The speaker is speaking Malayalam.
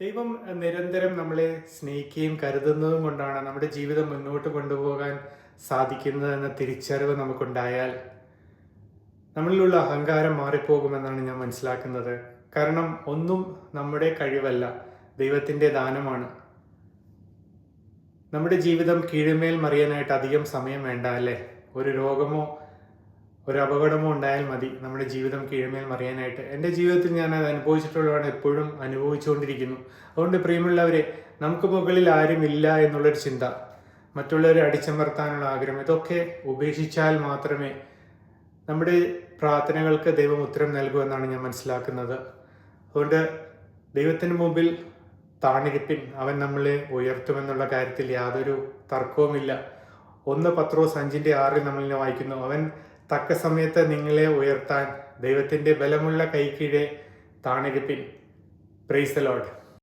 ദൈവം നിരന്തരം നമ്മളെ സ്നേഹിക്കുകയും കരുതുന്നതും കൊണ്ടാണ് നമ്മുടെ ജീവിതം മുന്നോട്ട് കൊണ്ടുപോകാൻ സാധിക്കുന്നതെന്ന തിരിച്ചറിവ് നമുക്കുണ്ടായാൽ നമ്മളിലുള്ള അഹങ്കാരം മാറിപ്പോകുമെന്നാണ് ഞാൻ മനസ്സിലാക്കുന്നത്. കാരണം ഒന്നും നമ്മുടെ കഴിവല്ല. ദൈവത്തിന്റെ ദാനമാണ്. നമ്മുടെ ജീവിതം കീഴ്മേൽ മറിയാനായിട്ട് അധികം സമയം വേണ്ട അല്ലേ? ഒരു രോഗമോ ഒരു അപകടമോ ഉണ്ടായാൽ മതി. നമ്മുടെ ജീവിതം കീഴ്മേൽ മറിയാനായിട്ട്. എന്റെ ജീവിതത്തിൽ ഞാൻ അത് അനുഭവിച്ചിട്ടുള്ളതാണ് എപ്പോഴും അനുഭവിച്ചുകൊണ്ടിരിക്കുന്നു. അതുകൊണ്ട് പ്രിയമുള്ളവരെ നമുക്ക് മുകളിൽ ആരുമില്ല എന്നുള്ളൊരു ചിന്ത മറ്റുള്ളവരെ അടിച്ചമർത്താനുള്ള ആഗ്രഹം ഇതൊക്കെ ഉപേക്ഷിച്ചാൽ മാത്രമേ നമ്മുടെ പ്രാർത്ഥനകൾക്ക് ദൈവം ഉത്തരം നൽകൂ എന്നാണ് ഞാൻ മനസ്സിലാക്കുന്നത്. അതുകൊണ്ട് ദൈവത്തിന് മുമ്പിൽ താണിരിപ്പിൻ. അവൻ നമ്മളെ ഉയർത്തുമെന്നുള്ള കാര്യത്തിൽ യാതൊരു തർക്കവുമില്ല. ഒന്ന് പത്രോ സഞ്ചിന്റെ ആറിൽ നമ്മളിനെ വായിക്കുന്നു. അവൻ തക്ക സമയത്ത് നിങ്ങളെ ഉയർത്താൻ ദൈവത്തിന്റെ ബലമുള്ള കൈക്കീഴെ താണിരിപ്പിൻ പ്രൈസ് ലോഡ്